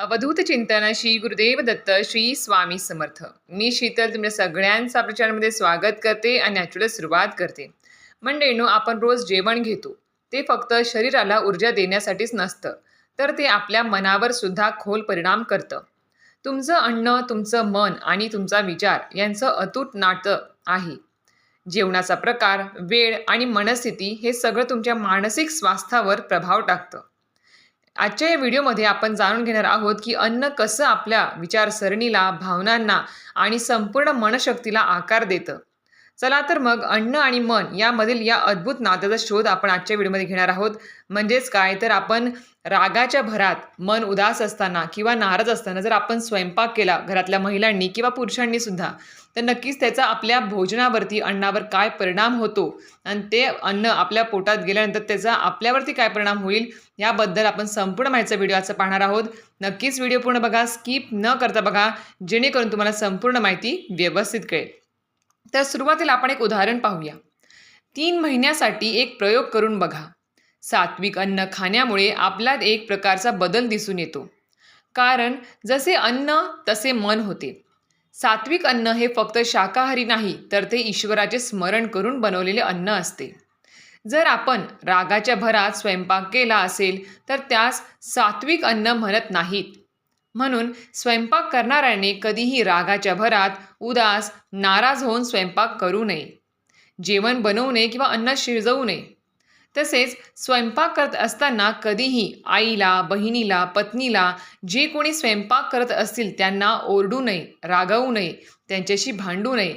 अवधूत चिंतन श्री गुरुदेव दत्त श्री स्वामी समर्थ. मी शीतल तुमच्या सगळ्यांचं आपल्या चॅनलमध्ये स्वागत करते आणि ॲक्च्युली सुरुवात करते. मंडळीनो आपण रोज जेवण घेतो. ते फक्त शरीराला ऊर्जा देण्यासाठीच नसतं तर ते आपल्या मनावर सुद्धा खोल परिणाम करतं. तुमचं अन्न तुमचं मन आणि तुमचा विचार यांचं अतूट नातं आहे. जेवणाचा प्रकार वेळ आणि मनस्थिती हे सगळं तुमच्या मानसिक स्वास्थ्यावर प्रभाव टाकतं. आजच्या या व्हिडिओमध्ये आपण जाणून घेणार आहोत की अन्न कसं आपल्या विचारसरणीला भावनांना आणि संपूर्ण मनशक्तीला आकार देतं. चला तर मग अन्न आणि मन यामधील या अद्भुत नात्याचा शोध आपण आजच्या व्हिडिओमध्ये घेणार आहोत. म्हणजेच काय? तर आपण रागाच्या भरात मन उदास असताना किंवा नाराज असताना जर आपण स्वयंपाक केला घरातल्या महिलांनी किंवा पुरुषांनी सुद्धा तर नक्कीच त्याचा आपल्या भोजनावरती अन्नावर काय परिणाम होतो? आणि ते अन्न आपल्या पोटात गेल्यानंतर त्याचा आपल्यावरती काय परिणाम होईल? याबद्दल आपण संपूर्ण माहितीचा व्हिडिओ आजचा पाहणार आहोत. नक्कीच व्हिडिओ पूर्ण बघा स्किप न करता बघा जेणेकरून तुम्हाला संपूर्ण माहिती व्यवस्थित कळेल. तर सुरुवातीला आपण एक उदाहरण पाहूया. तीन महिन्यासाठी एक प्रयोग करून बघा. सात्विक अन्न खाण्यामुळे आपल्यात एक प्रकारचा बदल दिसून येतो. कारण जसे अन्न तसे मन होते. सात्विक अन्न हे फक्त शाकाहारी नाही तर ते ईश्वराचे स्मरण करून बनवलेले अन्न असते. जर आपण रागाच्या भरात स्वयंपाक केला असेल तर त्यास सात्विक अन्न म्हणत नाहीत. म्हणून स्वयंपाक करणाऱ्याने कधीही रागाच्या भरात उदास नाराज होऊन स्वयंपाक करू नये. जेवण बनवू नये किंवा अन्न शिजवू नये. तसेच स्वयंपाक करत असताना कधीही आईला बहिणीला पत्नीला जे कोणी स्वयंपाक करत असतील त्यांना ओरडू नये रागवू नये त्यांच्याशी भांडू नये.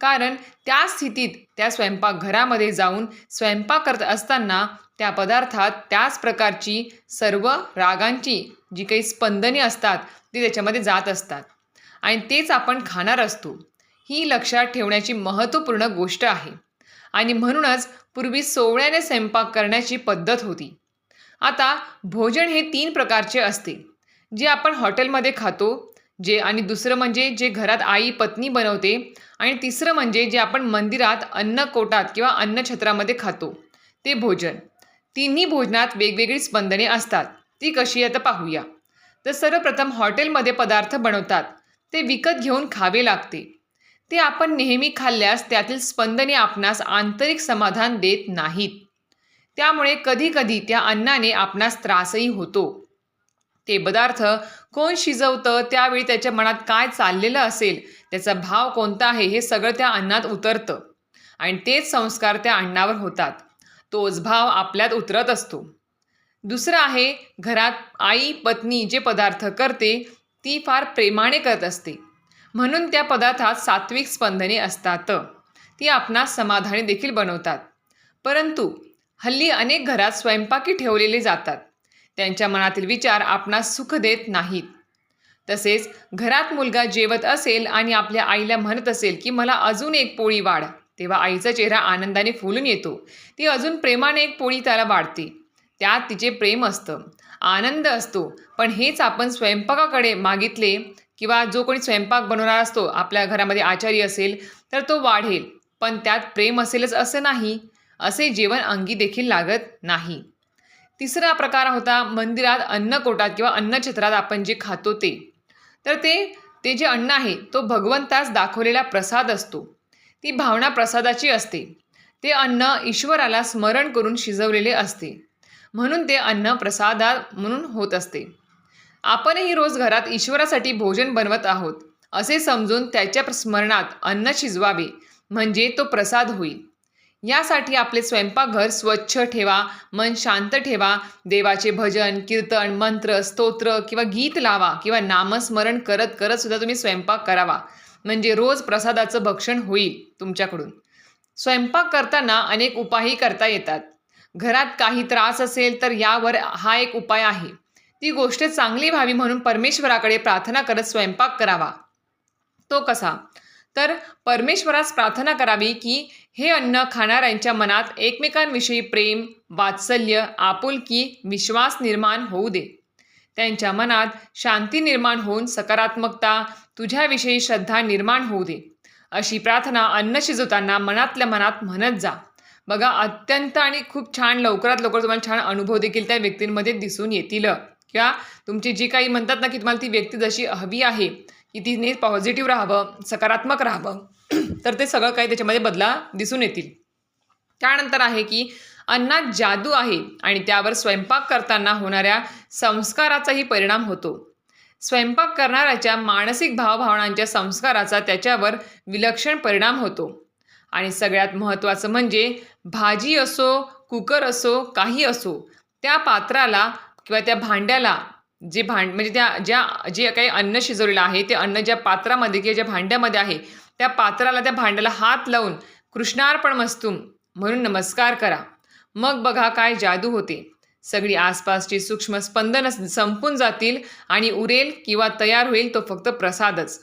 कारण त्या स्थितीत त्या स्वयंपाकघरामध्ये जाऊन स्वयंपाक करत असताना त्या पदार्थात त्याच प्रकारची सर्व रागांची जी काही स्पंदने असतात ती त्याच्यामध्ये जात असतात. आणि तेच आपण खाणार असतो. ही लक्षात ठेवण्याची महत्त्वपूर्ण गोष्ट आहे. आणि म्हणूनच पूर्वी सोवळ्याने स्वयंपाक करण्याची पद्धत होती. आता भोजन हे तीन प्रकारचे असते. जे आपण हॉटेलमध्ये खातो जे आणि दुसरं म्हणजे जे घरात आई पत्नी बनवते आणि तिसरं म्हणजे जे आपण मंदिरात अन्नकोटात किंवा अन्नछत्रामध्ये खातो ते भोजन. तिन्ही भोजनात वेगवेगळी स्पंदने असतात. ती कशी आता पाहूया. तर सर्वप्रथम हॉटेलमध्ये पदार्थ बनवतात. ते विकत घेऊन खावे लागते. ते आपण नेहमी खाल्ल्यास त्यातील स्पंदने आपणास आंतरिक समाधान देत नाहीत. त्यामुळे कधीकधी त्या अन्नाने आपणास त्रासही होतो. ते पदार्थ कोण शिजवतं त्यावेळी त्याच्या मनात काय चाललेलं असेल त्याचा भाव कोणता आहे हे सगळं त्या अन्नात उतरतं. आणि तेच संस्कार त्या अन्नावर होतात. तोच भाव आपल्यात उतरत असतो. दुसरं आहे घरात आई पत्नी जे पदार्थ करते ती फार प्रेमाने करत असते. म्हणून त्या पदार्थात सात्विक स्पंदने असतात. ती आपणास समाधानी देखील बनवतात. परंतु हल्ली अनेक घरात स्वयंपाकी ठेवलेले जातात. त्यांच्या मनातील विचार आपणास सुख देत नाहीत. तसेच घरात मुलगा जेवत असेल आणि आपल्या आईला म्हणत असेल की मला अजून एक पोळी वाढ. तेव्हा आईचा चेहरा आनंदाने फुलून येतो. ती अजून प्रेमाने एक पोळी त्याला वाढते. त्यात तिचे प्रेम असतं. आनंद असतो. पण हेच आपण स्वयंपाकाकडे मागितले किंवा जो कोणी स्वयंपाक बनवणार असतो आपल्या घरामध्ये आचारी असेल तर तो वाढेल. पण त्यात प्रेम असेलच असं नाही. असे जेवण अंगी देखील लागत नाही. तिसरा प्रकार होता मंदिरात अन्नकोटात किंवा अन्नछत्रात आपण जे खातो ते. तर ते ते जे अन्न आहे तो भगवंतास दाखवलेला प्रसाद असतो. ती भावना प्रसादाची असते. ते अन्न ईश्वराला स्मरण करून शिजवलेले असते. म्हणून ते अन्न प्रसादा म्हणून होत असते. आपणही रोज घरात ईश्वरासाठी भोजन बनवत आहोत. असे समजून त्याच्या स्मरणात अन्न शिजवावे म्हणजे तो प्रसाद होईल. यासाठी आपले स्वयंपाकघर स्वच्छ ठेवा मन शांत ठेवा देवाचे भजन कीर्तन मंत्र स्तोत्र किंवा गीत लावा किंवा नामस्मरण करत करत सुद्धा तुम्ही स्वयंपाक करावा. म्हणजे रोज प्रसादाचं भक्षण होईल तुमच्याकडून. स्वयंपाक करताना अनेक उपायही करता येतात. घरात काही त्रास असेल तर यावर हा एक उपाय आहे. ती गोष्ट चांगली व्हावी म्हणून परमेश्वराकडे प्रार्थना करत स्वयंपाक करावा. तो कसा? तर परमेश्वरास प्रार्थना करावी की हे अन्न खाणाऱ्यांच्या मनात एकमेकांविषयी प्रेम वात्सल्य आपुलकी विश्वास निर्माण होऊ दे. त्यांच्या मनात शांती निर्माण होऊन सकारात्मकता तुझ्याविषयी श्रद्धा निर्माण होऊ दे. अशी प्रार्थना अन्न शिजवताना मनातल्या मनात म्हणत जा. बघा अत्यंत आणि खूप छान लवकरात लवकर तुम्हाला छान अनुभव देखील त्या व्यक्तींमध्ये दिसून येतील. किंवा तुमची जी काही म्हणतात ना की तुम्हाला ती व्यक्ती जशी हवी आहे की तिने पॉझिटिव्ह राहावं सकारात्मक राहावं तर ते सगळं काही त्याच्यामध्ये बदला दिसून येतील. त्यानंतर आहे की अन्नात जादू आहे आणि त्यावर स्वयंपाक करताना होणाऱ्या संस्काराचाही परिणाम होतो. स्वयंपाक करणाऱ्याच्या मानसिक भावभावनांच्या संस्काराचा त्याच्यावर विलक्षण परिणाम होतो. आणि सगळ्यात महत्त्वाचं म्हणजे भाजी असो कुकर असो काही असो त्या पात्राला किंवा त्या भांड्याला जे भांड म्हणजे त्या ज्या जे काही अन्न शिजवलेलं आहे ते अन्न ज्या पात्रामध्ये किंवा ज्या भांड्यामध्ये आहे त्या पात्राला त्या भांड्याला हात लावून कृष्णार्पण मस्तुम म्हणून नमस्कार करा. मग बघा काय जादू होते. सगळी आसपासची सूक्ष्म स्पंदन संपून जातील आणि उरेल किंवा तयार होईल तो फक्त प्रसादच.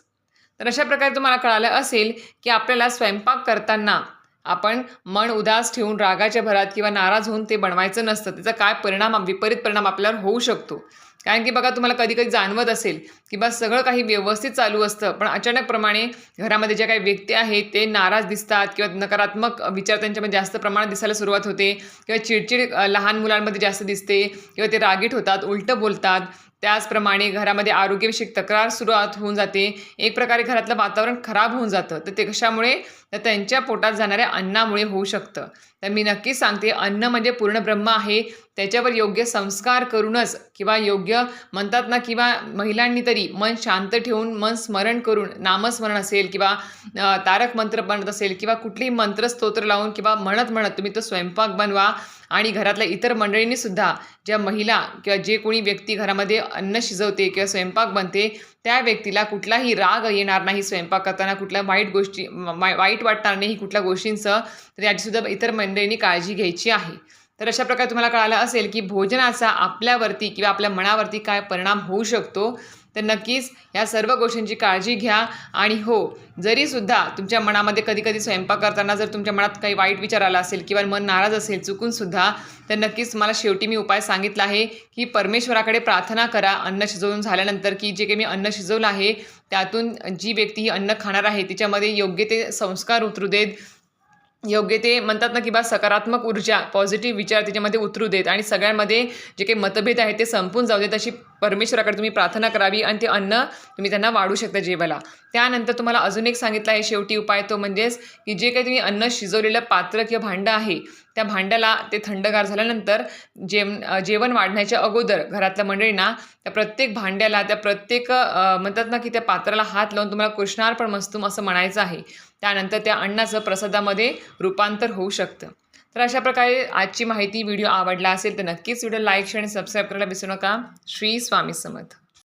तर अशा प्रकारे तुम्हाला कळालं असेल की आपल्याला स्वयंपाक करताना आपण मन उदास ठेवून रागाच्या भरात किंवा नाराज होऊन ते बनवायचं नसतं. त्याचा काय परिणाम विपरीत परिणाम आपल्यावर होऊ शकतो. कारण की बघा तुम्हाला कधी कधी जाणवत असेल की बा सगळं काही व्यवस्थित चालू असतं पण अचानकप्रमाणे घरामध्ये ज्या काही व्यक्ती आहेत ते नाराज दिसतात किंवा नकारात्मक विचार त्यांच्यामध्ये जास्त प्रमाणात दिसायला सुरुवात होते किंवा चिडचिड लहान मुलांमध्ये जास्त दिसते किंवा ते रागीट होतात उलटं बोलतात. त्याचप्रमाणे घरामध्ये आरोग्यविषयक तक्रार सुरुवात होऊन जाते. एक प्रकारे घरातलं वातावरण खराब होऊन जातं. तर ते कशामुळे? तर त्यांच्या पोटात जाणाऱ्या अन्नामुळे होऊ शकतं. तर मी नक्कीच सांगते अन्न म्हणजे पूर्ण ब्रह्म आहे. त्याच्यावर योग्य संस्कार करूनच किंवा योग्य म्हणतात ना किंवा महिलांनी तरी मन शांत ठेवून मन स्मरण करून नामस्मरण असेल किंवा तारक मंत्र बनत असेल किंवा कुठलीही मंत्रस्तोत्र लावून किंवा म्हणत म्हणत तुम्ही तो स्वयंपाक बनवा आणि घरातल्या इतर मंडळींनी सुद्धा ज्या महिला किंवा जे कोणी व्यक्ती घरामध्ये अन्न शिजवते किंवा स्वयंपाक बनते त्या व्यक्तीला कुठलाही राग येणार नाही स्वयंपाक करताना कुठल्या वाईट गोष्टी वाईट वाटणार नाही कुठल्या गोष्टींचं तर याचीसुद्धा इतर मंडळींनी काळजी घ्यायची आहे. तर अशा प्रकारे तुम्हाला कळालं असेल की भोजनाचा आपल्यावरती किंवा आपल्या मनावरती काय परिणाम होऊ शकतो. तर नक्कीच या सर्व गोष्टींची काळजी घ्या. आणि हो जरीसुद्धा तुमच्या मनामध्ये कधी कधी स्वयंपाक करताना जर तुमच्या मनात काही वाईट विचार आला असेल किंवा मन नाराज असेल चुकूनसुद्धा तर नक्कीच मला शेवटी मी उपाय सांगितला आहे की परमेश्वराकडे प्रार्थना करा. अन्न शिजवून झाल्यानंतर की जे काही मी अन्न शिजवलं आहे त्यातून जी व्यक्ती ही अन्न खाणार आहे तिच्यामध्ये योग्य ते संस्कार उतरू देत योग्य ते म्हणतात ना की बा सकारात्मक ऊर्जा पॉझिटिव्ह विचार त्याच्यामध्ये उतरू देत आणि सगळ्यांमध्ये जे काही मतभेद आहेत ते संपून जाऊ देत अशी परमेश्वराकडे तुम्ही प्रार्थना करावी आणि ते अन्न तुम्ही त्यांना वाढू शकता जेवायला. त्यानंतर तुम्हाला अजून एक सांगितलं आहे शेवटी उपाय तो म्हणजेच की जे काही तुम्ही अन्न शिजवलेलं पात्र किंवा भांडं आहे त्या भांड्याला ते थंडगार झाल्यानंतर जेव जेवण वाढण्याच्या अगोदर घरातल्या मंडळींना त्या प्रत्येक भांड्याला त्या प्रत्येक म्हणतात ना की त्या पात्राला हात लावून तुम्हाला कृष्णार्पण मस्तूम असं म्हणायचं आहे. त्यानंतर त्या अन्नाचं प्रसादामध्ये रूपांतर होऊ शकतं. तर अशा प्रकारे आजची माहिती व्हिडिओ आवडला असेल तर नक्कीच व्हिडिओ लाईक शेअर आणि सबस्क्राईब करायला विसरू नका. श्री स्वामी समर्थ.